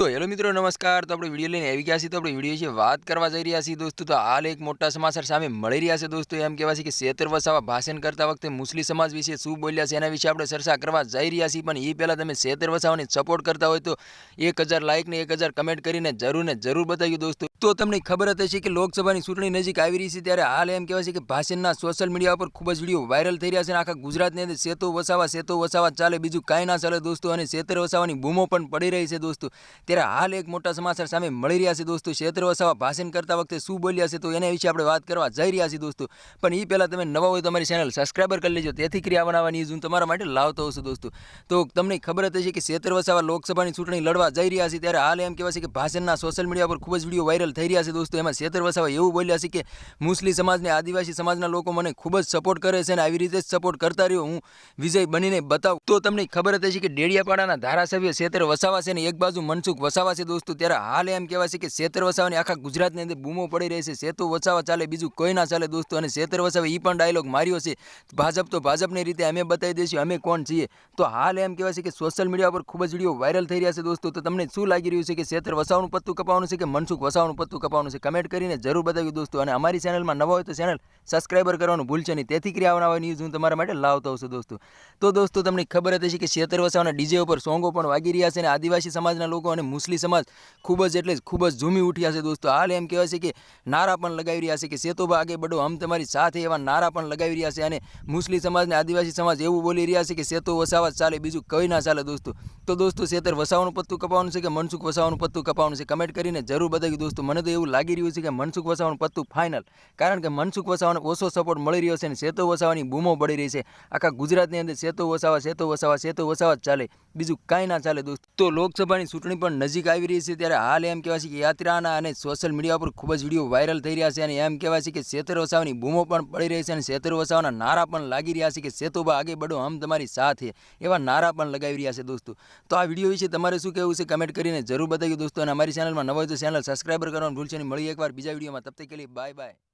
તો હેલો મિત્રો, નમસ્કાર. તો આપણે વીડિયો લઈને આવી ગયા છીએ. તો આપણે વીડિયો વિશે વાત કરવા જઈ રહ્યા છીએ દોસ્તો. તો હાલ એક મોટા સમાચાર સામે મળી રહ્યા છે દોસ્તો. એમ કહેવાય છે કે શેતર વસાવા ભાષણ કરતા વખતે મુસ્લિમ સમાજ વિશે શું બોલ્યા છે એના વિશે આપણે ચર્ચા કરવા જઈ રહ્યા છીએ. પણ એ પહેલાં તમે શેતર વસાવાને સપોર્ટ કરતા હોય તો એક હજાર લાઇક ને એક કમેન્ટ કરીને જરૂર ને જરૂર બતાવ્યું દોસ્તો. તો તમને ખબર હતી હશે કે લોકસભાની ચૂંટણી નજીક આવી રહી છે ત્યારે હાલ એમ કહેવાય છે કે ભાષણના સોશિયલ મીડિયા પર ખૂબ જ વીડિયો વાયરલ થઈ રહ્યા છે આખા ગુજરાતની અંદર સેતો વસાવા સેતો વસાવા ચાલે, બીજું કાંઈ ના ચાલે દોસ્તો. અને શેતર વસાવાની બૂમો પણ પડી રહી છે દોસ્તો. ત્યારે હાલ એક મોટા સમાચાર સામે મળી રહ્યા છે દોસ્તો. ક્ષેત્ર વસાવા ભાષણ કરતા વખતે શું બોલ્યા છે તો એના વિશે આપણે વાત કરવા જઈ રહ્યા છીએ દોસ્તો. પણ એ પહેલાં તમે નવા હોય તમારી ચેનલ સબસ્ક્રાઈબર કરી લેજો. તેથી ક્રિયા બનાવવાની હું તમારા માટે લાવતો હોઉં છું દોસ્તો. તો તમને ખબર હતી છે કે ક્ષેત્ર વસાવા લોકસભાની ચૂંટણી લડવા જઈ રહ્યા છે ત્યારે હાલ એમ કહેવાય છે કે ભાષણના સોશિયલ મીડિયા પર ખૂબ જ વીડિયો વાયરલ થઈ રહ્યા છે દોસ્તો. એમાં ક્ષેત્ર વસાવા એવું બોલ્યા છે કે મુસ્લિમ સમાજને આદિવાસી સમાજના લોકો મને ખૂબ જ સપોર્ટ કરે છે અને આવી રીતે જ સપોર્ટ કરતા રહ્યો હું વિજય બનીને બતાવું. તો તમને ખબર હતી છે કે ડેડિયાપાડાના ધારાસભ્ય ક્ષેત્ર વસાવા છે ને એક બાજુ મનસુખ વસાવા છે દોસ્તો, ત્યારે હાલ એમ કહેવાય છે કે શેતર વસાવાની આખા ગુજરાતની અંદર બૂમો પડી રહી છે. સેતુ વસાવા ચાલે, બીજું કોઈ ના ચાલે દોસ્તો, અને શેતર વસાવે એ પણ ડાયલોગ માર્યો છે. ભાજપ તો ભાજપની રીતે અમે બતાવી દઈશું, અમે કોણ છીએ? તો હાલ એમ કહેવાય છે કે સોશિયલ મીડિયા પર ખૂબ જ વીડિયો વાયરલ થઈ રહ્યા છે દોસ્તો, તો તમને શું લાગી રહ્યું છે કે શેતર વસાવાનું પત્તું કપાવવાનું છે કે મનસુખ વસાવાનું પત્તું કપાવવાનું છે? કમેન્ટ કરીને જરૂર બતાવ્યું દોસ્તો, અને અમારી ચેનલમાં નવા હોય તો ચેનલ સબસ્ક્રાઈબર કરવાનું ભૂલશે નહીં. તેથી કરી આવવાના હોય ન્યૂઝ હું તમારા માટે લાવતો છું દોસ્તો. તો દોસ્તો, તમને ખબર હતી કે શેતર વસાવાના ડીજે ઉપર સોંગો પણ વાગી રહ્યા છે, અને આદિવાસી સમાજના લોકો મુસ્લિમ સમાજ ખૂબ જ એટલે ખૂબ જ ઝૂમી ઉઠ્યા છે દોસ્તો. હાલ એમ કહેવાય છે કે નારા પણ લગાવી રહ્યા છે કે સેતોબા આગે બડો હમ તમારી સાથે એવા નારા પણ લગાવી રહ્યા છે અને મુસ્લિમ સમાજ અને આદિવાસી સમાજ એવું બોલી રહ્યા છે કે સેતો વસાવા ચાલે, બીજું કંઈ ના ચાલે દોસ્તો. તો દોસ્તો શેતર વસાવાનું પત્તું કપાવવાનું છે કે મનસુખ વસાવાનું પત્તું કપાવવાનું છે? કમેન્ટ કરીને જરૂર બતાવ્યું દોસ્તો. મને તો એવું લાગી રહ્યું છે કે મનસુખ વસાવાનું પત્તું ફાઇનલ કારણ કે મનસુખ વસાવાનો ઓછો સપોર્ટ મળી રહ્યો છે અને સેતો વસાવાની બૂમો પડી રહી છે. આખા ગુજરાતની અંદર સેતો વસાવા સેતો વસાવા સેતો વસાવા ચાલે. બીજું કાંઈ ના ચાલે દોસ્તો. તો લોકસભાની ચૂંટણી પણ નજીક આવી રહી છે ત્યારે હાલ એમ કહેવાય છે કે યાત્રાના અને સોશિયલ મીડિયા પર ખૂબ જ વીડિયો વાયરલ થઈ રહ્યા છે અને એમ કહેવાય છે કે શેતર વસાવાની બૂમો પણ પડી રહી છે અને શેતર વસાવાના નારા પણ લાગી રહ્યા છે કે સેતુબા આગે બડો હમ તમારી સાથે એવા નારા પણ લગાવી રહ્યા છે દોસ્તો. તો આ વીડિયો વિશે તમારે શું કહેવું છે કમેન્ટ કરીને જરૂર બતાવ્યું દોસ્તો અને અમારી ચેનલમાં નવો તો ચેનલ સબસ્ક્રાઈબર કરવાનું ભૂલશે નહીં. મળી એકવાર બીજા વિડીયોમાં તબ તક કે બાય બાય